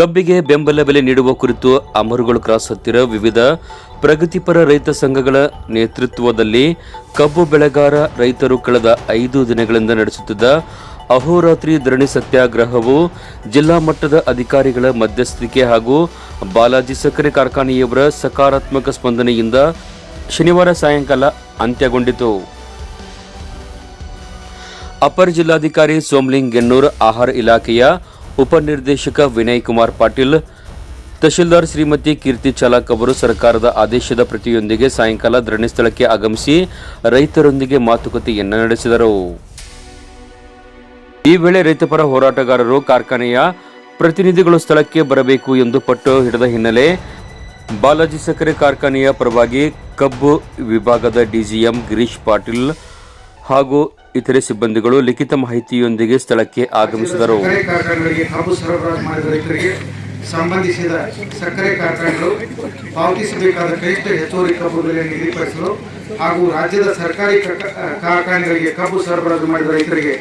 ಕಬ್ಬಿಗೆ ಬೆಂಬಲ ಬೆಲೆ ನೀಡುವ ಕುರಿತು ಅಮರುಗಳು ಕ್ರಾಸ್ ಹತ್ತಿರ ವಿವಿಧ ಪ್ರಗತಿಪರ ರೈತ ಸಂಘಗಳ ನೇತೃತ್ವದಲ್ಲಿ ಕಬ್ಬು ಬೆಳೆಗಾರ ರೈತರು ಕಳೆದ ಐದು ದಿನಗಳಿಂದ ನಡೆಸುತ್ತಿದ್ದ ಅಹೋರಾತ್ರಿ ಧರಣಿ ಸತ್ಯಾಗ್ರಹವು ಜಿಲ್ಲಾ ಮಟ್ಟದ ಅಧಿಕಾರಿಗಳ ಮಧ್ಯಸ್ಥಿಕೆ ಹಾಗೂ ಬಾಲಾಜಿ ಸಕ್ಕರೆ ಕಾರ್ಖಾನೆಯವರ ಸಕಾರಾತ್ಮಕ ಸ್ಪಂದನೆಯಿಂದ ಶನಿವಾರ ಸಾಯಂಕಾಲ ಅಂತ್ಯಗೊಂಡಿತು. ಅಪರ ಜಿಲ್ಲಾಧಿಕಾರಿ ಸೋಮಲಿಂಗ್ ಗೆನ್ನೂರ್ ಆಹಾರ ಇಲಾಖೆಯ ಉಪನಿರ್ದೇಶಕ ವಿನಯ್ ಕುಮಾರ್ ಪಾಟೀಲ್, ತಹಶೀಲ್ದಾರ್ ಶ್ರೀಮತಿ ಕೀರ್ತಿ ಚಾಲಕ್ ಅವರು ಸರ್ಕಾರದ ಆದೇಶದ ಪ್ರತಿಯೊಂದಿಗೆ ಸಾಯಂಕಾಲ ಧರಣಿ ಸ್ಥಳಕ್ಕೆ ಆಗಮಿಸಿ ರೈತರೊಂದಿಗೆ ಮಾತುಕತೆಯನ್ನು ನಡೆಸಿದರು. ಈ ವೇಳೆ ರೈತಪರ ಹೋರಾಟಗಾರರು ಕಾರ್ಖಾನೆಯ ಪ್ರತಿನಿಧಿಗಳು ಸ್ಥಳಕ್ಕೆ ಬರಬೇಕು ಎಂದು ಪಟ್ಟು ಹಿಡಿದ ಹಿನ್ನೆಲೆ ಬಾಲಾಜಿ ಸಕ್ಕರೆ ಕಾರ್ಖಾನೆಯ ಪರವಾಗಿ ಕಬ್ಬು ವಿಭಾಗದ ಡಿಜಿಎಂ ಗಿರೀಶ್ ಪಾಟೀಲ್ ಹಾಗೂ ಇತರೆ ಸಿಬ್ಬಂದಿಗಳು ಲಿಖಿತ ಮಾಹಿತಿಯೊಂದಿಗೆ ಸ್ಥಳಕ್ಕೆ ಆಗಮಿಸಿದರು. ಸಕ್ಕರೆ ಕಬ್ಬು ಸರಬರಾಜು ಮಾಡಿದ ಸಂಬಂಧಿಸಿದ ಸಕ್ಕರೆ ಕಾರ್ಖಾನೆಗಳು ಪಾವತಿಸಬೇಕಾದ ಕನಿಷ್ಠ ಹೆಚ್ಚುವರಿ ಕಬ್ಬು ಬೆಲೆ ನಿಗದಿಪಡಿಸಲು ಹಾಗೂ ರಾಜ್ಯದ ಸರ್ಕಾರಿ ಕಾರ್ಖಾನೆಗಳಿಗೆ ಕಬ್ಬು ಸರಬರಾಜು ಮಾಡಿದ ರೈತರಿಗೆ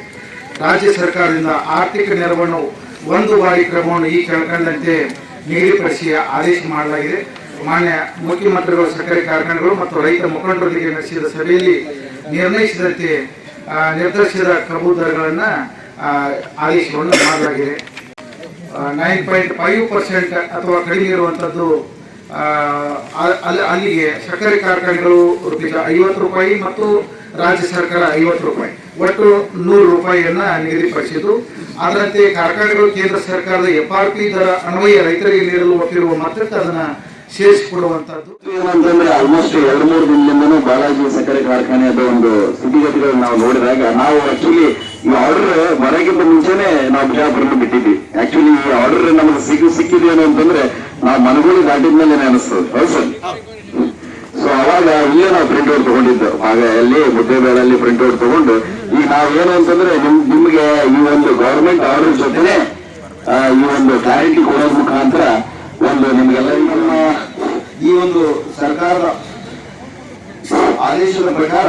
ರಾಜ್ಯ ಸರ್ಕಾರದಿಂದ ಆರ್ಥಿಕ ನೆರವನ್ನು ಒಂದು ಬಾರಿ ಕ್ರಮವನ್ನು ಈ ಕೆಳಕಂಡಂತೆ ನಿಗದಿಪಡಿಸಿ ಆದೇಶ ಮಾಡಲಾಗಿದೆ. ಮಾನ್ಯ ಮುಖ್ಯಮಂತ್ರಿಗಳು, ಸಕ್ಕರೆ ಕಾರ್ಖಾನೆಗಳು ಮತ್ತು ರೈತ ಮುಖಂಡರೊಂದಿಗೆ ನಡೆಸಿದ ಸಭೆಯಲ್ಲಿ ನಿರ್ಣಯಿಸಿದಂತೆ ನಿರ್ಧರಿಸಿದ ಕಬ್ಬು ದರಗಳನ್ನು ಆದೇಶವನ್ನು ಮಾಡಲಾಗಿದೆ. ನೈನ್ ಪಾಯಿಂಟ್ ಫೈವ್ ಪರ್ಸೆಂಟ್ ಅಥವಾ ಕಡಿಮೆ ಇರುವಂಥದ್ದು ಅಲ್ಲಿ ಅಲ್ಲಿಗೆ ಸಕ್ಕರೆ ಕಾರ್ಖಾನೆಗಳು ರೂಪಾಯಿ ಐವತ್ತು ರೂಪಾಯಿ ಮತ್ತು ರಾಜ್ಯ ಸರ್ಕಾರ ಐವತ್ತು ರೂಪಾಯಿ. ಒಟ್ಟು ನೂರು ರೂಪಾಯಿಯನ್ನು ನಿಗದಿಪಡಿಸಿದ್ದು. ಅದರಂತೆ ಕಾರ್ಖಾನೆಗಳು ಕೇಂದ್ರ ಸರ್ಕಾರದ ಎಫ್ ಆರ್ ಪಿ ದರ ಅನ್ವಯ ರೈತರಿಗೆ ನೀಡಲು ಒಪ್ಪಿರುವ ಮಾತ್ರಕ್ಕೆ ಅದನ್ನ ಏನಂತಂದ್ರೆ ಆಲ್ಮೋಸ್ಟ್ ಎರಡು ಮೂರು ದಿನದಿಂದನೂ ಬಾಲಾಜಿ ಸಕ್ಕರೆ ಕಾರ್ಖಾನೆಯದ ಒಂದು ಸ್ಥಿತಿಗತಿಗಳನ್ನು ನಾವು ನೋಡಿದಾಗ ನಾವು ಆಕ್ಚುಲಿ ಈ ಆರ್ಡರ್ ಬರೋಕ್ಕಿಂತ ಮುಂಚೆನೆ ನಾವು ಬಿಜಾಪುರನ ಬಿಟ್ಟಿದ್ವಿ. ಆಕ್ಚುಲಿ ಈ ಆರ್ಡರ್ ನಮಗೆ ಸಿಗು ಸಿಕ್ಕಿದೇನು ಅಂತಂದ್ರೆ ನಾವು ಮನಗೂಳಿ ದಾಟಿದ ಮೇಲೆ ಅನಿಸ್ತದೆ ಹೌದು ಸರ್. ಸೊ ಅವಾಗ ಇಲ್ಲೇ ನಾವು ಪ್ರಿಂಟ್ ಔಟ್ ತಗೊಂಡಿದ್ದು. ಆಗ ಅಲ್ಲಿ ಮುದ್ದೆಬೇಡಲ್ಲಿ ಪ್ರಿಂಟ್ ಔಟ್ ತಗೊಂಡು ಈಗ ನಾವು ಏನು ಅಂತಂದ್ರೆ ನಿಮ್, ನಿಮ್ಗೆ ಈ ಒಂದು ಗವರ್ಮೆಂಟ್ ಆರ್ಡರ್ ಜೊತೆನೆ ಈ ಒಂದು ಕ್ಲಾರಿಟಿ ಕೊಡೋದ್ ಮುಖಾಂತರ ಒಂದು ನಿಮ್ಗೆಲ್ಲರಿಗೂ ಈ ಒಂದು ಸರ್ಕಾರದ ಆದೇಶದ ಪ್ರಕಾರ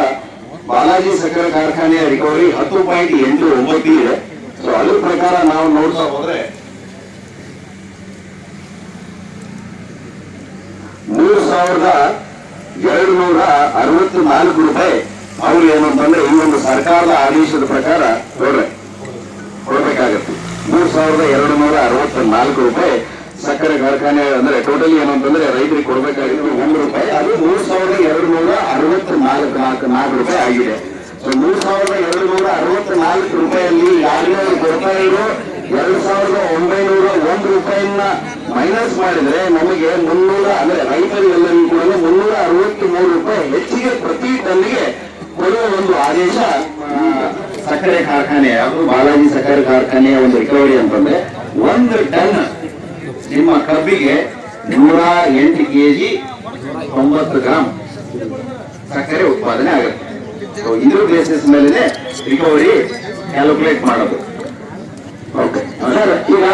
ಬಾಲಾಜಿ ಸಕ್ಕರೆ ಕಾರ್ಖಾನೆಯ ರಿಕವರಿ ಹತ್ತು ಪಾಯಿಂಟ್ ಎಂಟು ಒಂಬತ್ತು ಇದೆ. ಸೊ ಅದ್ರ ಪ್ರಕಾರ ನಾವು ನೋಡ್ತಾ ಹೋದ್ರೆ ಮೂರು ಸಾವಿರದ ಎರಡು ನೂರ ಅರವತ್ತು ನಾಲ್ಕು ರೂಪಾಯಿ ಅವ್ರು ಏನಂತಂದ್ರೆ ಈ ಒಂದು ಸರ್ಕಾರದ ಆದೇಶದ ಪ್ರಕಾರ ನೋಡ್ರೆ. ಕೊಡ್ಬೇಕಾಗತ್ತೆ ಮೂರ್ ಸಾವಿರದ ಎರಡು ನೂರ ಅರವತ್ತ ನಾಲ್ಕು ರೂಪಾಯಿ ಸಕ್ಕರೆ ಕಾರ್ಖಾನೆ ಅಂದ್ರೆ ಟೋಟಲಿ ಏನು ಅಂತಂದ್ರೆ ರೈತರಿಗೆ ಕೊಡ್ಬೇಕಾಗಿತ್ತು ಒಂದು ರೂಪಾಯಿ, ಅದು ಮೂರ್ ಸಾವಿರದ ಎರಡು ನೂರ ಅರವತ್ತ ನಾಲ್ಕು ನಾಲ್ಕು ನಾಲ್ಕು ರೂಪಾಯಿ ಆಗಿದೆ. ಸೊ ಮೂರ್ ಸಾವಿರದ ಎರಡು ನೂರ ಅರವತ್ತು ನಾಲ್ಕು ರೂಪಾಯಲ್ಲಿ ಯಾರ್ಯಾರು ಕೊಡ್ತಾ ಇರೋ ಎರಡು ಸಾವಿರದ ಒಂಬೈನೂರ ಒಂದು ರೂಪಾಯಿನ ಮೈನಸ್ ಮಾಡಿದ್ರೆ ನಮಗೆ ಮುನ್ನೂರ, ಅಂದ್ರೆ ರೈತರಿಗೆಲ್ಲರಿಗೂ ಕೂಡ ಮುನ್ನೂರ ಅರವತ್ತು ಮೂರು ರೂಪಾಯಿ ಹೆಚ್ಚಿಗೆ ಪ್ರತಿ ಟನ್ಗೆ ಕೊಡುವ ಒಂದು ಆದೇಶ ಸಕ್ಕರೆ ಕಾರ್ಖಾನೆ ಅದು ಬಾಲಾಜಿ ಸಕ್ಕರೆ ಕಾರ್ಖಾನೆಯ ಒಂದು ರಿಕವರಿ ಅಂತಂದ್ರೆ ಒಂದು ಟನ್ ನಿಮ್ಮ ಕಬ್ಬಿಗೆ ನೂರ ಎಂಟು ಕೆ ಜಿ ತೊಂಬತ್ತು ಗ್ರಾಮ್ ಸಕ್ಕರೆ ಉತ್ಪಾದನೆ ಆಗುತ್ತೆ. ಇದ್ರ ಬೇಸಿಸ್ ಮೇಲೆ ರಿಕವರಿ ಕ್ಯಾಲ್ಕುಲೇಟ್ ಮಾಡೋದು. ಓಕೆ ಸರ್, ಈಗ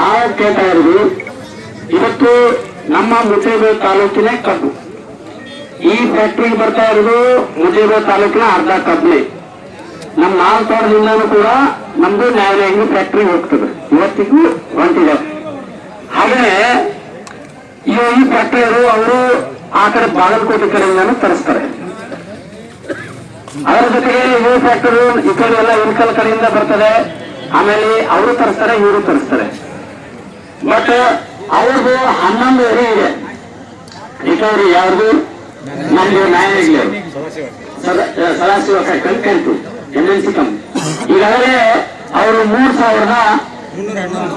ನಾವು ಕೇಳ್ತಾ ಇರೋದು, ಇವತ್ತು ನಮ್ಮ ಮುಜೇಬ ತಾಲೂಕಿನ ಕಬ್ಬು. ಈ ಫ್ಯಾಕ್ಟ್ರಿಗೆ ಬರ್ತಾ ಇರೋದು ಮುಜೇಬ ತಾಲೂಕಿನ ಅರ್ಧ ಕಬ್ಬನೆ. ನಮ್ಮ ನಾಲ್ಕು ತೋಟದಿಂದನೂ ಕೂಡ ನಮ್ದು ನ್ಯಾಯಾಲಯ ಫ್ಯಾಕ್ಟ್ರಿ ಹೋಗ್ತದೆ. ಇವತ್ತಿಗೂ ಹೊಂಟಿದೆ. ಹಾಗೆ ಈ ಫ್ಯಾಕ್ಟ್ರಿಯವರು ಅವರು ಆ ಕಡೆ ಬಾಗಲಕೋಟೆ ಕಡೆಯಿಂದಾನು ತರಿಸ್ತಾರೆ. ಅದರ ಜೊತೆಗೆ ಈ ಫ್ಯಾಕ್ಟರಿ ಈ ಕಡೆ ಎಲ್ಲ ಇನ್ಕಲ್ ಕಡೆಯಿಂದ ಬರ್ತದೆ. ಆಮೇಲೆ ಅವರು ತರಿಸ್ತಾರೆ, ಇವರು ತರಿಸ್ತಾರೆ. ಬಟ್ ಅವ್ರದ್ದು ಹನ್ನೊಂದು ಎರಿ ಇದೆ. ರಿಕವರಿ ಯಾರ್ದು ನಮ್ದು ನ್ಯಾಯಾಲಯ ಸದಾಶಿವ ಕಂಟು ಎನ್ ಎನ್ ಸಿ ಕಂಪ್ ಈಗಾಗಲೇ ಅವರು ಮೂರ್ ಸಾವಿರದ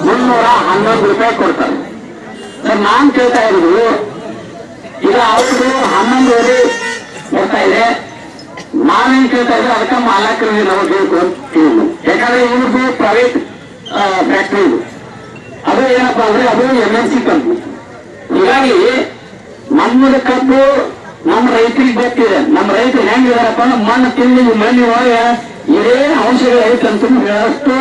ಮುನ್ನೂರ ಹನ್ನೊಂದು ರೂಪಾಯಿ ಕೊಡ್ತಾರೆ. ಸರ್, ನಾನ್ ಕೇಳ್ತಾ ಇರೋದು, ಈಗ ಅವ್ರದ್ದು ಹನ್ನೊಂದುವರೆ ಬರ್ತಾ ಇದೆ. ನಾವೇನ್ ಕೇಳ್ತಾ ಇದ್ರೆ ಅದಕ್ಕೆ ಮಾಲಕರಿಗೆ ನಾವು ಬೇಕು ಅಂತ ಯಾಕಂದ್ರೆ ಇವ್ರದ್ದು ಪ್ರೈವೇಟ್ ಫ್ಯಾಕ್ಟ್ರಿ ಇದು. ಅದು ಏನಪ್ಪಾ ಅಂದ್ರೆ ಅದು ಎಂ ಎನ್ ಸಿ ಕಂಪ್ನಿ ಹೀಗಾಗಿ ನಮ್ಮದ ಕಬ್ಬು ನಮ್ಮ ರೈತರಿಗೆ ಗೊತ್ತಿದೆ. ನಮ್ಮ ರೈತರು ಹೆಂಗಿದಾರಪ್ಪ ಅಂದ್ರೆ ಮಣ್ಣು ತಿಂದು ಮಣ್ಣಿನ ಮಣ್ಣಿನೊಳಗೆ ಏನ್ ಅಂಶಗಳು ಐತೆ ಅಂತ ಹೇಳಷ್ಟು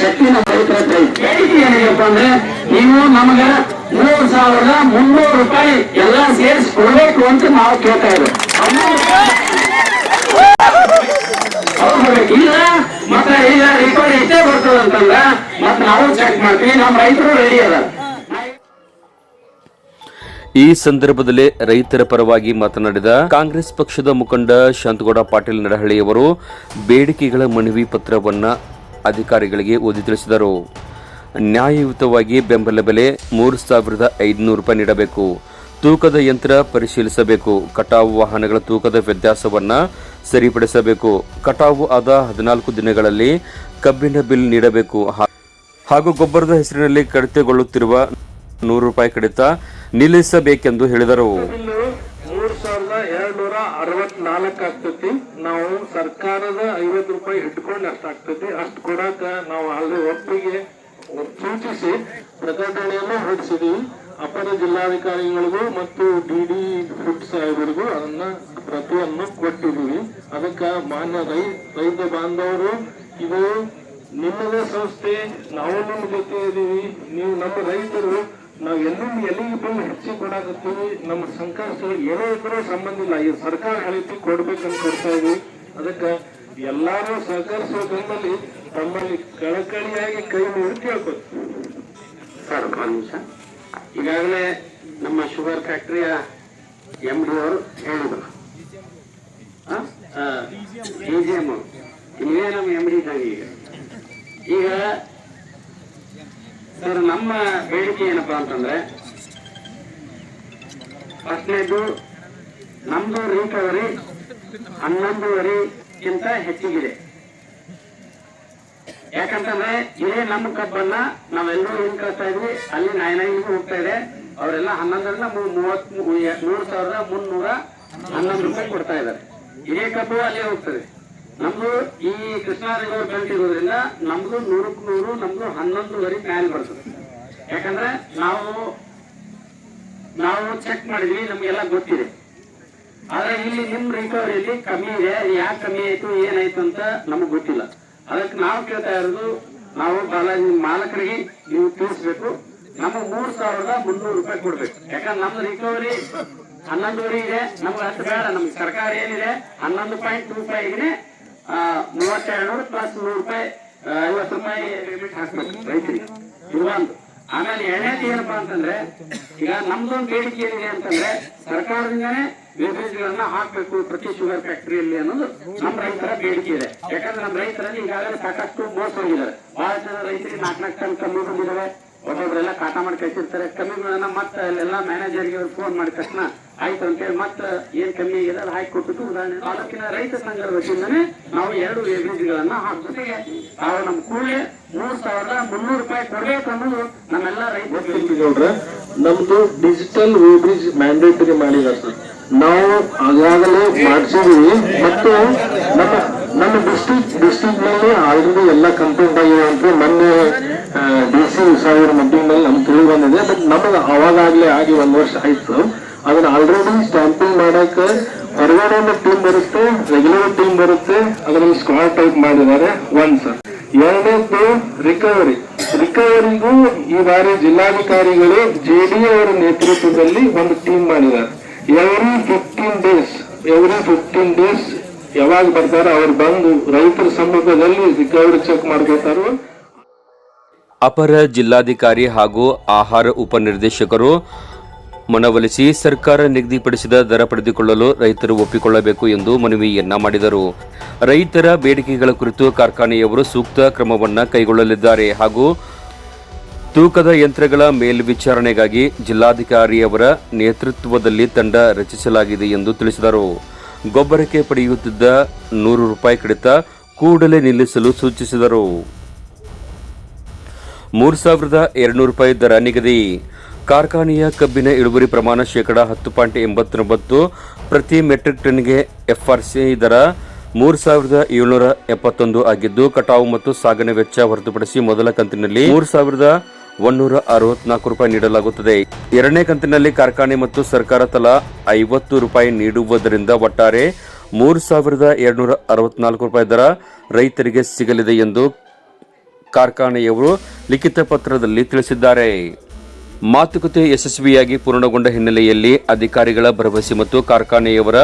ಶಕ್ತಿ ನಮ್ಮ ರೈತರ ಹತ್ರ ಐತೆ. ಬೇಡಿಕೆ ಏನಿದೆಯಪ್ಪ ಅಂದ್ರೆ ನೀವು ನಮಗೆ ಮೂರು ಸಾವಿರದ ಮುನ್ನೂರು ರೂಪಾಯಿ ಎಲ್ಲ ಸೇರಿಸಿ ಕೊಡ್ಬೇಕು ಅಂತ ನಾವು ಕೇಳ್ತಾ ಇದ್ದೇವೆ ಇಲ್ಲ, ಮತ್ತೆ ಈಗ ರಿಕಾರ್ಡ್ ಇಷ್ಟೇ ಬರ್ತದೆ ಅಂತಂದ್ರೆ ಮತ್ತೆ ನಾವು ಚೆಕ್ ಮಾಡ್ತೀವಿ. ನಮ್ಮ ರೈತರು ರೆಡಿ ಅದ ಈ ಸಂದರ್ಭದಲ್ಲಿ ರೈತರ ಪರವಾಗಿ ಮಾತನಾಡಿದ ಕಾಂಗ್ರೆಸ್ ಪಕ್ಷದ ಮುಖಂಡ ಶಾಂತಗೌಡ ಪಾಟೀಲ್ ನಡಹಳ್ಳಿಯವರು ಬೇಡಿಕೆಗಳ ಮನವಿ ಪತ್ರವನ್ನು ಅಧಿಕಾರಿಗಳಿಗೆ ಓದಿ ತಿಳಿಸಿದರು. ನ್ಯಾಯಯುತವಾಗಿ ಬೆಂಬಲ ಬೆಲೆ ಮೂರು ಸಾವಿರದ ಐದುನೂರು ರೂಪಾಯಿ ನೀಡಬೇಕು. ತೂಕದ ಯಂತ್ರ ಪರಿಶೀಲಿಸಬೇಕು. ಕಟಾವು ವಾಹನಗಳ ತೂಕದ ವ್ಯತ್ಯಾಸವನ್ನ ಸರಿಪಡಿಸಬೇಕು. ಕಟಾವು ಆದ ಹದಿನಾಲ್ಕು ದಿನಗಳಲ್ಲಿ ಕಬ್ಬಿನ ಬಿಲ್ ನೀಡಬೇಕು. ಹಾಗೂ ಗೊಬ್ಬರದ ಹೆಸರಿನಲ್ಲಿ ಕಡಿತಗೊಳ್ಳುತ್ತಿರುವ ನೂರು ರೂಪಾಯಿ ಕಡಿತ ನಿಲ್ಲಿಸಬೇಕೆಂದು ಹೇಳಿದರು. ಮೂರ್ ಸಾವಿರದ ಆಗ್ತೈತಿ. ನಾವು ಸರ್ಕಾರದ ಐವತ್ತು ರೂಪಾಯಿ ಇಟ್ಕೊಂಡು ಅಷ್ಟ ಆಗ್ತೈತಿ. ಅಷ್ಟು ಕೊಡಾಕ ನಾವು ಅಲ್ಲಿ ಒಪ್ಪಿಗೆ ಸೂಚಿಸಿ ಪ್ರಕಟಣೆಯನ್ನು ಹೊರಡಿಸಿದೀವಿ. ಅಪರ ಜಿಲ್ಲಾಧಿಕಾರಿಗಳಿಗೂ ಮತ್ತು ಡಿ ಡಿ ಫುಡ್ ಸಾಹೇಬರಿಗೂ ಅದನ್ನ ಪ್ರತಿಯನ್ನು ಕೊಟ್ಟಿದ್ದೀವಿ ಅದಕ್ಕೆ ಮಾನ್ಯ ರೈ, ರೈತ ಬಾಂಧವರು, ಇದು ನಿಮ್ಮದೇ ಸಂಸ್ಥೆ, ನಾವು ನಿಮ್ಮ ಜೊತೆ ಇದ್ದೀವಿ ನೀವು ನಮ್ಮ ರೈತರು ನಾವು ಎಲ್ಲೂ ಎಲ್ಲಿಗೆ ಬಂದು ಹೆಚ್ಚಿ ಕೊಡಾಕತ್ತೀವಿ ನಮ್ಮ ಸಂಕಷ್ಟಗಳು ಏನೇ ಇದ್ರೂ ಸಂಬಂಧ ಇಲ್ಲ. ಈ ಸರ್ಕಾರ ಹೇಳಿದ್ದು ಕೊಡ್ಬೇಕಂತ ಕೊಡ್ತಾ ಇದೀವಿ. ಅದಕ್ಕೆ ಎಲ್ಲಾರು ಸಹಕರಿಸುವ ಬೆಂಬಲಿ ತಮ್ಮಲ್ಲಿ ಕಳಕಳಿಯಾಗಿ ಕೈ ಮುಗಿದು ಕೇಳ್ಕೊತೀವಿ ಸರ್ ನಿಮಿಷ. ಈಗಾಗಲೇ ನಮ್ಮ ಶುಗರ್ ಫ್ಯಾಕ್ಟರಿಯ ಎಂ ಡಿ ಅವರು ಹೇಳಿದರು. ಡಿ ಜಿ ಎಂ ಇವೇ ನಮ್ಮ ಎಂ ಡಿ ಇದ್ದಂಗೆ ಈಗ ಈಗ ಸರ್, ನಮ್ಮ ಬೇಡಿಕೆ ಏನಪ್ಪಾ ಅಂತಂದ್ರೆ ಫಸ್ಟ್ನೇದು ನಮ್ದು ರಿಕವರಿ ಹನ್ನೊಂದುವರೆಗಿಂತ ಹೆಚ್ಚಿಗಿದೆ. ಯಾಕಂತಂದ್ರೆ, ಇದೇ ನಮ್ಮ ಕಬ್ಬನ್ನ ನಾವೆಲ್ಲರೂ ಏನ್ ಕಳ್ತಾ ಇದ್ವಿ, ಅಲ್ಲಿ ನೈನ್ ನೈನ್ಗೂ ಹೋಗ್ತಾ ಇದೆ, ಅವರೆಲ್ಲ ಹನ್ನೊಂದರಿಂದ ಮೂವತ್ ಮೂರ್ ಸಾವಿರದ ಮುನ್ನೂರ ಹನ್ನೊಂದು ರೂಪಾಯಿ ಕೊಡ್ತಾ ಇದ್ದಾರೆ. ಇದೇ ಕಬ್ಬು ಅಲ್ಲೇ ಹೋಗ್ತದೆ. ನಮ್ದು ಈ ಕೃಷ್ಣಾ ಬೆಲ್ಟ್ ಇರೋದ್ರಿಂದ ನಮ್ದು ನೂರಕ್ಕೆ ನೂರು, ನಮ್ದು ಹನ್ನೊಂದುವರೆ ಮ್ಯಾಲ್ ಬರ್ತದೆ. ಯಾಕಂದ್ರೆ ನಾವು ನಾವು ಚೆಕ್ ಮಾಡಿದ್ವಿ, ನಮ್ಗೆಲ್ಲ ಗೊತ್ತಿದೆ. ಆದ್ರೆ ಇಲ್ಲಿ ನಿಮ್ ರಿಕವರಿಯಲ್ಲಿ ಕಮ್ಮಿ ಇದೆ ಯಾಕೆ ಕಮ್ಮಿ ಆಯ್ತು, ಏನಾಯ್ತು ಅಂತ ನಮಗ್ ಗೊತ್ತಿಲ್ಲ. ಅದಕ್ಕೆ ನಾವು ಕೇಳ್ತಾ ಇರೋದು, ನಾವು ಬಾಲಾಜಿ ಮಾಲಕರಿಗೆ ನೀವು ತಿಳಿಸ್ಬೇಕು. ನಮಗೆ ಮೂರ್ ಸಾವಿರದ ಮುನ್ನೂರು ರೂಪಾಯಿ ಕೊಡ್ಬೇಕು. ಯಾಕಂದ್ರೆ ನಮ್ದು ರಿಕವರಿ ಹನ್ನೊಂದುವರೆ ಇದೆ, ನಮ್ಗೆ ಅಷ್ಟು ಬೇಡ, ನಮ್ಗೆ ಸರ್ಕಾರ ಏನಿದೆ, ಹನ್ನೊಂದು ಪಾಯಿಂಟ್ ಟೂ ಫೈವ್ಗೆ ಮೂವತ್ತೆರಡು ನೂರು ಪ್ಲಸ್ ನೂರು ರೂಪಾಯಿ ಐವತ್ತು ರೂಪಾಯಿ ಲಿಮಿಟ್ ಹಾಕ್ಬೇಕು ರೈತರಿಗೆ. ಇದೊಂದು ಆಮೇಲೆ ಎರಡನೇದು ಏನಪ್ಪಾ ಅಂತಂದ್ರೆ, ಈಗ ನಮ್ದೊಂದು ಬೇಡಿಕೆ ಏನಿದೆ ಅಂತಂದ್ರೆ ಸರ್ಕಾರದಿಂದನೇ ವೇಬ್ರೇಜ್ಗಳನ್ನ ಹಾಕ್ಬೇಕು ಪ್ರತಿ ಶುಗರ್ ಫ್ಯಾಕ್ಟರಿಯಲ್ಲಿ ಅನ್ನೋದು ನಮ್ಮ ರೈತರ ಬೇಡಿಕೆ ಇದೆ. ಯಾಕಂದ್ರೆ ನಮ್ಮ ರೈತರಲ್ಲಿ ಈಗಾಗಲೇ ಸಾಕಷ್ಟು ಮೋಸ ಹೋಗಿದ್ದಾರೆ ಬಹಳ ಜನ ರೈತರಿಗೆ ನಾಲ್ಕು ನಾಲ್ಕು ಟನ್ ಕಮ್ಮಿ ಬಂದಿದ್ದಾವೆ ಒಬ್ಬೊಬ್ರೆಲ್ಲ ಕಾಟ ಮಾಡಿ ಕಳ್ಸಿರ್ತಾರೆ. ಕಮ್ಮಿಗಳನ್ನ ಮತ್ತೆ ಅಲ್ಲೆಲ್ಲ ಮ್ಯಾನೇಜರ್ಗೆ ಫೋನ್ ಮಾಡಿದ ತಕ್ಷಣ ಆಯ್ತು ಅಂತೇಳಿ ಮತ್ತೆ ಏನ್ ಕಮ್ಮಿ ಆಗಿದೆ ಅದು ಹಾಕಿ ಕೊಟ್ಟಿದ್ದು ಉದಾಹರಣೆ. ತಾಲೂಕಿನ ರೈತ ಸಂಘದ ವತಿಯಿಂದನೇ ನಾವು ಎರಡು ಎಬಿಜಿಗಳನ್ನ ಹಾಕ್ಬಿಟ್ಟಿಗೆ ನಾವು ನಮ್ಮ ಕೂಡಲೇ ಮೂರ್ ಸಾವಿರದ ಮುನ್ನೂರು ರೂಪಾಯಿ ಕೊಡ್ಬೇಕು ಅನ್ನೋದು ನಮ್ಮೆಲ್ಲ ರೈತರು ನಮ್ದು ಡಿಜಿಟಲ್ ವೇಬ್ರಿಜ್ ಮ್ಯಾಂಡೇಟರಿ ಮಾಡಿದ್ದಾರೆ ಸರ್ ನಾವು ಆಗಾಗಲೇ ಮಾಡಿಸಿದ್ವಿ ಮತ್ತು ನಮ್ಮ ನಮ್ಮ ಡಿಸ್ಟಿಕ್ ಡಿಸ್ಟಿಕ್ನಲ್ಲಿ ಆಲ್ರೆಡಿ ಎಲ್ಲ ಕಂಪ್ಲೀಟ್ ಆಗಿದೆ ಅಂತ ಮೊನ್ನೆ ಡಿ ಸಿ ಸಾವಿರ ಮೀಟಿಂಗ್ನಲ್ಲಿ ನಮ್ಗೆ ತಿಳಿ ಬಂದಿದೆ ಬಟ್ ನಮಗೆ ಅವಾಗಾಗ್ಲೇ ಆಗಿ ಒಂದ್ ವರ್ಷ ಆಯ್ತು. ಅದನ್ನ ಆಲ್ರೆಡಿ ಸ್ಟ್ಯಾಂಪಿಂಗ್ ಮಾಡಕ್ ಹೊರಗಡೆ ಟೀಮ್ ಬರುತ್ತೆ ರೆಗ್ಯುಲರ್ ಟೀಮ್ ಬರುತ್ತೆ, ಅದರಲ್ಲಿ ಸ್ಕ್ವಾಡ್ ಟೈಪ್ ಮಾಡಿದ್ದಾರೆ ಒನ್ ಸರ್ ಎರಡನೇದ್ದು ರಿಕವರಿ ರಿಕವರಿಗೂ ಈ ಬಾರಿ ಜಿಲ್ಲಾಧಿಕಾರಿಗಳು ಜೆಡಿ ಅವರ ನೇತೃತ್ವದಲ್ಲಿ ಒಂದು ಟೀಮ್ ಮಾಡಿದ್ದಾರೆ. Every fifteen days every fifteen days ಯಾವಾಗ ಬರ್ತಾರೋ ಅವ್ರು ಬಂದು ರೈತರ ಸಮ್ಮುಖದಲ್ಲಿ ರಿಕವರಿ ಚೆಕ್ ಮಾಡ್ಕೊತಾರೋ ಅಪರ ಜಿಲ್ಲಾಧಿಕಾರಿ ಹಾಗೂ ಆಹಾರ ಉಪನಿರ್ದೇಶಕರು ಮನವೊಲಿಸಿ ಸರ್ಕಾರ ನಿಗದಿಪಡಿಸಿದ ದರ ಪಡೆದುಕೊಳ್ಳಲು ರೈತರು ಒಪ್ಪಿಕೊಳ್ಳಬೇಕು ಎಂದು ಮನವಿಯನ್ನ ಮಾಡಿದರು. ರೈತರ ಬೇಡಿಕೆಗಳ ಕುರಿತು ಕಾರ್ಖಾನೆಯವರು ಸೂಕ್ತ ಕ್ರಮವನ್ನು ಕೈಗೊಳ್ಳಲಿದ್ದಾರೆ ಹಾಗೂ ತೂಕದ ಯಂತ್ರಗಳ ಮೇಲ್ವಿಚಾರಣೆಗಾಗಿ ಜಿಲ್ಲಾಧಿಕಾರಿಯವರ ನೇತೃತ್ವದಲ್ಲಿ ತಂಡ ರಚಿಸಲಾಗಿದೆ ಎಂದು ತಿಳಿಸಿದರು. ಗೊಬ್ಬರಕ್ಕೆ ಪಡೆಯುತ್ತಿದ್ದ ನೂರು ರೂಪಾಯಿ ಕಡಿತ ಕೂಡಲೇ ನಿಲ್ಲಿಸಲು ಸೂಚಿಸಿದರು. ಮೂರು ಸಾವಿರದ ಎರಡುನೂರು ರೂಪಾಯಿ ದರ ನಿಗದಿ. ಕಾರ್ಖಾನೆಯ ಕಬ್ಬಿನ ಇಳುವರಿ ಪ್ರಮಾಣ ಶೇಕಡ ಹತ್ತು ಪಾಯಿಂಟ್ ಎಂಬತ್ತೊಂಬತ್ತು ಪ್ರತಿ ಮೆಟ್ರಿಕ್ ಟನ್ಗೆ ಎಫ್ಆರ್ಸಿ ದರ ಮೂರು ಸಾವಿರದ ಏಳ್ನೂರ ಎಪ್ಪತ್ತೊಂದು ಆಗಿದ್ದು, ಕಟಾವು ಮತ್ತು ಸಾಗಣೆ ವೆಚ್ಚ ಹೊರತುಪಡಿಸಿ ಮೊದಲ ಕಂತಿನಲ್ಲಿ ಮೂರು ಸಾವಿರದ ಒಂದೂರ ಅರವತ್ನಾಲ್ಕು ರೂಪಾಯಿ ನೀಡಲಾಗುತ್ತದೆ. ಎರಡನೇ ಕಂತಿನಲ್ಲಿ ಕಾರ್ಖಾನೆ ಮತ್ತು ಸರ್ಕಾರ ತಲಾ ಐವತ್ತು ರೂಪಾಯಿ ನೀಡುವುದರಿಂದ ಒಟ್ಟಾರೆ ಮೂರು ಸಾವಿರದ ಎರಡುನೂರ ಅರವತ್ನಾಲ್ಕು ರೂಪಾಯಿ ದರ ರೈತರಿಗೆ ಸಿಗಲಿದೆ ಎಂದು ಕಾರ್ಖಾನೆಯವರು ಲಿಖಿತ ಪತ್ರದಲ್ಲಿ ತಿಳಿಸಿದ್ದಾರೆ. ಮಾತುಕತೆ ಯಶಸ್ವಿಯಾಗಿ ಪೂರ್ಣಗೊಂಡ ಹಿನ್ನೆಲೆಯಲ್ಲಿ ಅಧಿಕಾರಿಗಳ ಭರವಸೆ ಮತ್ತು ಕಾರ್ಖಾನೆಯವರ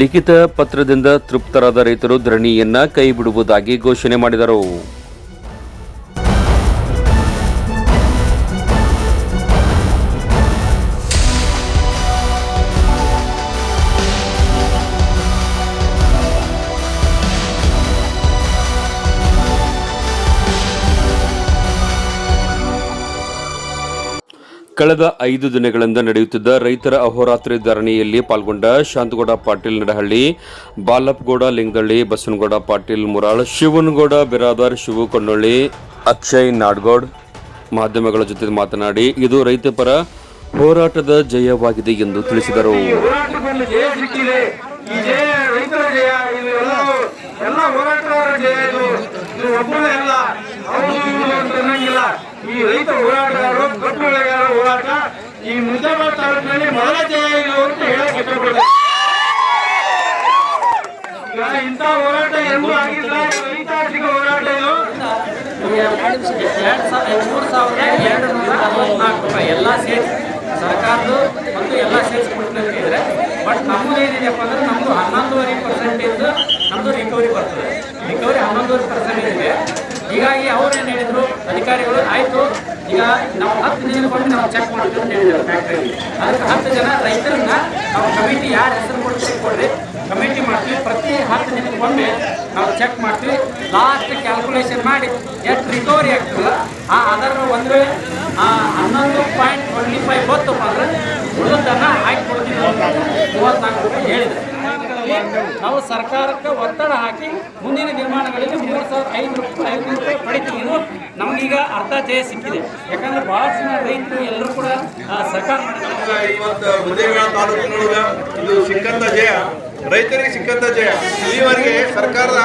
ಲಿಖಿತ ಪತ್ರದಿಂದ ತೃಪ್ತರಾದ ರೈತರು ಧರಣಿಯನ್ನ ಕೈಬಿಡುವುದಾಗಿ ಘೋಷಣೆ ಮಾಡಿದರು. ಕಳೆದ ಐದು ದಿನಗಳಿಂದ ನಡೆಯುತ್ತಿದ್ದ ರೈತರ ಅಹೋರಾತ್ರಿ ಧರಣಿಯಲ್ಲಿ ಪಾಲ್ಗೊಂಡ ಶಾಂತಗೌಡ ಪಾಟೀಲ್ ನಡಹಳ್ಳಿ, ಬಾಲಪ್ಗೌಡ ಲಿಂಗದಳ್ಳಿ ಬಸವನಗೌಡ ಪಾಟೀಲ್ ಮುರಾಳ್, ಶಿವನಗೌಡ ಬಿರಾದಾರ್, ಶಿವು ಕೊಂಡೊಳ್ಳಿ ಅಕ್ಷಯ್ ನಾಡ್ಗೌಡ್ ಮಾಧ್ಯಮಗಳ ಜೊತೆ ಮಾತನಾಡಿ, ಇದು ರೈತ ಪರ ಹೋರಾಟದ ಜಯವಾಗಿದೆ ಎಂದು ತಿಳಿಸಿದರು. ಎಲ್ಲ ಈ ರೈತ ಹೋರಾಟಗಾರರು ಕಬ್ಬು ಬೆಳೆಗಾರರ ಹೋರಾಟ ಈ ಮುಜಾಬಾದ್ ತಾಲೂಕಿನಲ್ಲಿ ಮೊದಲ ಜಯ ಇದು ಅಂತ ಹೇಳಕ್ ಇಷ್ಟಪಡ್ತಾರೆ ಇಂಥ ಹೋರಾಟ ಎಂದೂ ಆಗಿಲ್ಲ ರೈತಾರ್ಥಿಕ ಹೋರಾಟ ಇದು. ಮೂರು ಸಾವಿರದ ಎರಡು ನೂರ ಅರವತ್ನಾಲ್ಕು ರೂಪಾಯಿ ಎಲ್ಲ ಸೇರಿಸಿ, ಸರ್ಕಾರದ್ದು ಮತ್ತು ಎಲ್ಲ ಸೇರಿಸ್ಬಿಟ್ಟು ಬಟ್ ನಮ್ಮದು ಏನಿದೆಯಪ್ಪ ಅಂದ್ರೆ ನಮ್ಮದು ಹನ್ನೊಂದುವರೆ ಪರ್ಸೆಂಟೇಜ್ ನಮ್ಮದು ರಿಕವರಿ ಬರ್ತದೆ. ರಿಕವರಿ ಹನ್ನೊಂದುವರೆ ಪರ್ಸೆಂಟ್ ಇದೆ. ಹೀಗಾಗಿ ಅವ್ರು ಏನು ಹೇಳಿದ್ರು? ಅಧಿಕಾರಿಗಳು, ಆಯಿತು, ಈಗ ನಾವು ಹತ್ತು ದಿನ ಕೊಟ್ಟು ನಾವು ಚೆಕ್ ಮಾಡ್ತೀವಿ ಅಂತ ಹೇಳಿದ್ರು ಫ್ಯಾಕ್ಟ್ರಿಯಲ್ಲಿ ಅದಕ್ಕೆ ಹತ್ತು ಜನ ರೈತರನ್ನ ನಾವು ಕಮಿಟಿ ಯಾರು ಹೆಸರು ಕೊಡ್ತೀವಿ ಕೊಡ್ರಿ. ಕಮಿಟಿ ಮಾಡ್ತೀವಿ. ಪ್ರತಿ ಹತ್ತು ದಿನಕ್ಕೊಮ್ಮೆ ನಾವು ಚೆಕ್ ಮಾಡ್ತೀವಿ. ಲಾಸ್ಟ್ ಕ್ಯಾಲ್ಕುಲೇಷನ್ ಮಾಡಿ, ಎಷ್ಟು ರಿಕವರಿ ಆಗ್ತದಲ್ಲ ಆ ಅದರ ಒಂದು ಹನ್ನೊಂದು ಪಾಯಿಂಟ್ ಟ್ವೆಂಟಿ ಫೈವ್ ಗೊತ್ತಪ್ಪ ಅಂದ್ರೆ ಉಳಿದನ್ನು ಹಾಕಿ ಕೊಡ್ತೀವಿ ಅಂತ ರೂಪಾಯಿ ರೂಪಾಯಿ ಹೇಳಿದ್ರು ನಾವು ಸರ್ಕಾರಕ್ಕೆ ಒತ್ತಡ ಹಾಕಿ ಮುಂದಿನ ನಿರ್ಮಾಣಗಳಲ್ಲಿ ಮೂರು ಸಾವಿರ ಐದು ರೂಪಾಯಿ ಐದು ರೂಪಾಯಿ ಪಡಿತೀವಿ. ನಮಗೀಗ ಅರ್ಧ ಜಯ ಸಿಕ್ಕಿದೆ. ಯಾಕಂದ್ರೆ ಬಹಳಷ್ಟು ಜನ ರೈತರು ಎಲ್ಲರೂ ಕೂಡ ಸರ್ಕಾರ ಇದು ಸಿಕ್ಕಂತ ಜಯ. ರೈತರಿಗೆ ಸಿಕ್ಕಂತ ಜಯ. ಇಲ್ಲಿವರೆಗೆ ಸರ್ಕಾರದ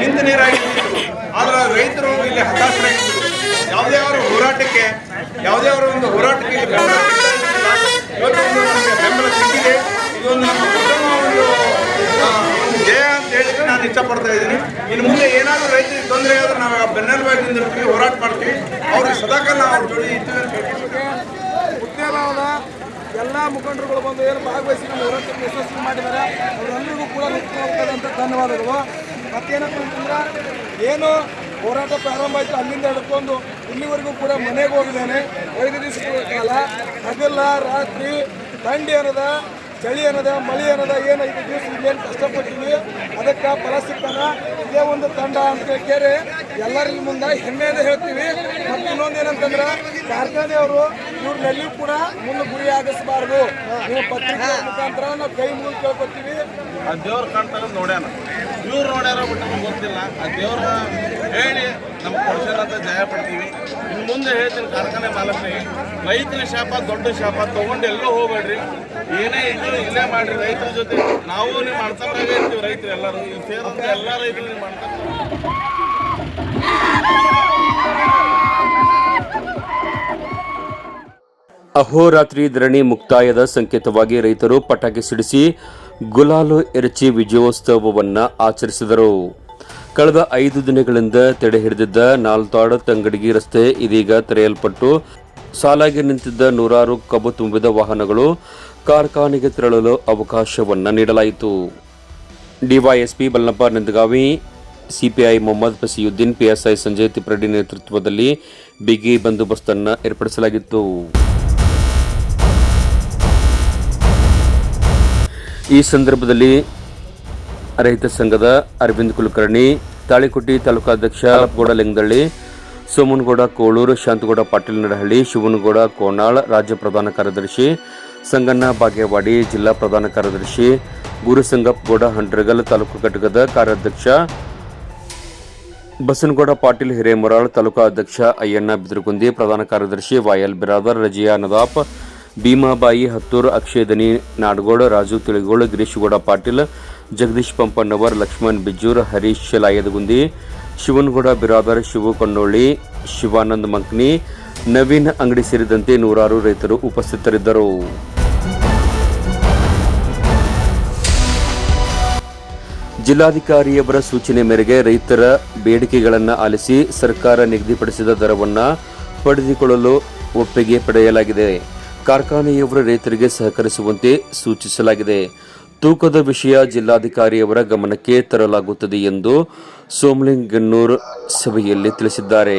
ನಿಂತ ನೀರಾಗಿತ್ತು ಆದ್ರೆ ರೈತರು ಇಲ್ಲಿ ಹತಾಶರಾಗಿದ್ದರು. ಯಾವುದೇ ಅವರ ಹೋರಾಟಕ್ಕೆ, ಯಾವುದೇ ಅವರ ಒಂದು ಹೋರಾಟಕ್ಕೆ ಬೆಂಬಲ ಇಷ್ಟಪಡ್ತಾ ಇದ್ದೀನಿ. ಇನ್ನು ಮುಂದೆ ಏನಾದರೂ ರೈತರಿಗೆ ತೊಂದರೆ ಆದ್ರೆ ನಾವು ಬೆನ್ನೆಲುಬಾಗಿ ನಿಂದಿರ್ತೀವಿ ಹೋರಾಟ ಮಾಡ್ತೀವಿ. ಅವ್ರಿಗೆ ಸದಾಕಾಲ ಅವ್ರ ಜೋಡಿ. ಉದ್ಯಾನವನ ಎಲ್ಲ ಮುಖಂಡರುಗಳು ಬಂದು ಏನು ಭಾಗವಹಿಸಿ ನಮ್ಮ ಹೋರಾಟಕ್ಕೆ ಯಶಸ್ವಿ ಮಾಡಿದ್ದಾರೆ. ಅವರೆಲ್ಲರಿಗೂ ಕೂಡ ಅಂತ ಧನ್ಯವಾದಗಳು. ಮತ್ತೇನಪ್ಪ ಅಂತಂದ್ರೆ, ಏನು ಹೋರಾಟ ಪ್ರಾರಂಭ ಆಯಿತು, ಅಲ್ಲಿಂದ ಹಿಡ್ಕೊಂಡು ಇಲ್ಲಿವರೆಗೂ ಕೂಡ ಮನೆಗೆ ಹೋಗಿದ್ದೇನೆ. ಐದು ದಿವಸಗಳ ಕಾಲ ಹಗಲ ರಾತ್ರಿ ಥಂಡಿ ಅನ್ನದ ಚಳಿ ಅನ್ನದ ಮಳೆ ಅನ್ನದ ಏನು ಐದು ದಿವಸ ಇಲ್ಲೇನು ಕಷ್ಟಪಟ್ಟಿವಿ ಅದಕ್ಕೆ ಫಲ ಸಿಗ್ತಾನ ಇದೇ ಒಂದು ತಂಡ ಅಂತ ಕೇಳಿ ಎಲ್ಲರಿಗೂ ಮುಂದೆ ಹೆಮ್ಮೆಯಿಂದ ಹೇಳ್ತೀವಿ. ಮತ್ತು ಇನ್ನೊಂದು ಏನಂತಂದ್ರೆ ಕಾರ್ಖಾನೆಯವರು ಇವ್ರನ್ನೆಲ್ಲೂ ಕೂಡ ಮುಂದೆ ಗುರಿ ಆಗಿಸಬಾರ್ದು ನೀವು ಪತ್ರಿಕೆ ಮುಖಾಂತರ ನಾವು ಕೈ ಮುಗಿದು ಕೇಳ್ಕೊತೀವಿ. ಆ ದೇವ್ರ ಕಾಣ್ತಾರ ನೋಡ್ಯಾನ. ಇವ್ರು ನೋಡ್ಯಾರ ಬಿಟ್ಟು ನಮ್ಗೆ ಗೊತ್ತಿಲ್ಲ. ಆ ದೇವ್ರ ಹೇಳಿ ನಮ್ಮ ಕೊಡ್ಸೇನ ಅಂತ ಜಯ ಪಡ್ತೀವಿ. ಇನ್ನು ಮುಂದೆ ಹೇಳ್ತೀನಿ ಕಾರ್ಖಾನೆ ಮಾಲಕ ರೈತರ ಶಾಪ, ದೊಡ್ಡ ಶಾಪ ತೊಗೊಂಡು ಎಲ್ಲೋ ಹೋಗ್ಬೇಡ್ರಿ. ಏನೇ ಇದ್ರು ಇಲ್ಲೇ ಮಾಡ್ರಿ ರೈತರ ಜೊತೆ. ನಾವು ನಿಮ್ಮ ಅಣ್ತಮ್ರಾಗೆ ಇರ್ತೀವಿ ರೈತರು ಎಲ್ಲರೂ. ಇಲ್ಲಿ ಸೇರಂತ ಎಲ್ಲ ರೈತರು ನೀವು ಅಹೋರಾತ್ರಿ ಧರಣಿ ಮುಕ್ತಾಯದ ಸಂಕೇತವಾಗಿ ರೈತರು ಪಟಾಕಿ ಸಿಡಿಸಿ ಗುಲಾಲು ಎರಚಿ ವಿಜಯೋತ್ಸವವನ್ನು ಆಚರಿಸಿದರು. ಕಳೆದ ಐದು ದಿನಗಳಿಂದ ತಡೆ ಹಿಡಿದಿದ್ದ ನಾಲ್ತಾಡ ತಂಗಡಗಿ ರಸ್ತೆ ಇದೀಗ ತೆರೆಯಲ್ಪಟ್ಟು ಸಾಲಾಗಿ ನಿಂತಿದ್ದ ನೂರಾರು ಕಬ್ಬು ತುಂಬಿದ ವಾಹನಗಳು ಕಾರ್ಖಾನೆಗೆ ತೆರಳಲು ಅವಕಾಶವನ್ನು ನೀಡಲಾಯಿತು. DYSP Ballappa Nandagavi, CPI Mohammad Fasiuddin, PSI Sanjay Tipradi ನೇತೃತ್ವದಲ್ಲಿ ಬಿಗಿ ಬಂದೋಬಸ್ತನ್ನು ಏರ್ಪಡಿಸಲಾಗಿತ್ತು. ಈ ಸಂದರ್ಭದಲ್ಲಿ ರೈತ ಸಂಘದ ಅರವಿಂದ್ ಕುಲಕರ್ಣಿ ತಾಳಿಕುಟ್ಟಿ ತಾಲೂಕಾಧ್ಯಕ್ಷ ಗೌಡ ಲಿಂಗದಳ್ಳಿ, ಸೋಮನಗೌಡ ಕೋಳೂರು, ಶಾಂತಗೌಡ ಪಾಟೀಲ್ ನಡಹಳ್ಳಿ ಶಿವನಗೌಡ ಕೋಣಾಳ್, ರಾಜ್ಯ ಪ್ರಧಾನ ಕಾರ್ಯದರ್ಶಿ ಸಂಗಣ್ಣ ಬಾಗೇವಾಡಿ, ಜಿಲ್ಲಾ ಪ್ರಧಾನ ಕಾರ್ಯದರ್ಶಿ ಗುರುಸಂಗಪ್ಪ ಗೌಡ, ಹಂಡ್ರಗಲ್ ತಾಲೂಕು ಘಟಕದ ಕಾರ್ಯಾಧ್ಯಕ್ಷ ಬಸನಗೌಡ ಪಾಟೀಲ್ ಹಿರೇಮರಾಳ್ ತಾಲೂಕಾ ಅಧ್ಯಕ್ಷ ಅಯ್ಯಣ್ಣ ಬಿದ್ರಗುಂದಿ, ಪ್ರಧಾನ ಕಾರ್ಯದರ್ಶಿ ವಾಯಲ್ ಬಿರಾದರ್, ರಜಿಯಾ ನದಾಪ್ ಭೀಮಾಬಾಯಿ, ಹತ್ತೂರು ಅಕ್ಷಯ, ದನಿ, ನಾಡಗೋಡ್, ರಾಜು ತಿಳಿಗೋಳ, ಗಿರೀಶ್ಗೌಡ ಪಾಟೀಲ್, ಜಗದೀಶ್ ಪಂಪಣ್ಣವರ್ ಲಕ್ಷ್ಮಣ್ ಬಿಜ್ಜೂರ್, ಹರೀಶ್ ಲಾಯದಗುಂದಿ ಶಿವನಗೌಡ ಬಿರಾದರ್, ಶಿವು ಕಣ್ಣೋಳಿ ಶಿವಾನಂದ್ ಮಂಕ್ನಿ, ನವೀನ್ ಅಂಗಡಿ ಸೇರಿದಂತೆ ನೂರಾರು ರೈತರು ಉಪಸ್ಥಿತರಿದ್ದರು. ಜಿಲ್ಲಾಧಿಕಾರಿಯವರ ಸೂಚನೆ ಮೇರೆಗೆ ರೈತರ ಬೇಡಿಕೆಗಳನ್ನು ಆಲಿಸಿ ಸರ್ಕಾರ ನಿಗದಿಪಡಿಸಿದ ದರವನ್ನು ಪಡೆದುಕೊಳ್ಳಲು ಒಪ್ಪಿಗೆ ಪಡೆಯಲಾಗಿದೆ. ಕಾರ್ಖಾನೆಯವರು ರೈತರಿಗೆ ಸಹಕರಿಸುವಂತೆ ಸೂಚಿಸಲಾಗಿದೆ. ತೂಕದ ವಿಷಯ ಜಿಲ್ಲಾಧಿಕಾರಿಯವರ ಗಮನಕ್ಕೆ ತರಲಾಗುತ್ತದೆ ಎಂದು ಸೋಮಲಿಂಗನ್ನೂರ್ ಸಭೆಯಲ್ಲಿ ತಿಳಿಸಿದ್ದಾರೆ.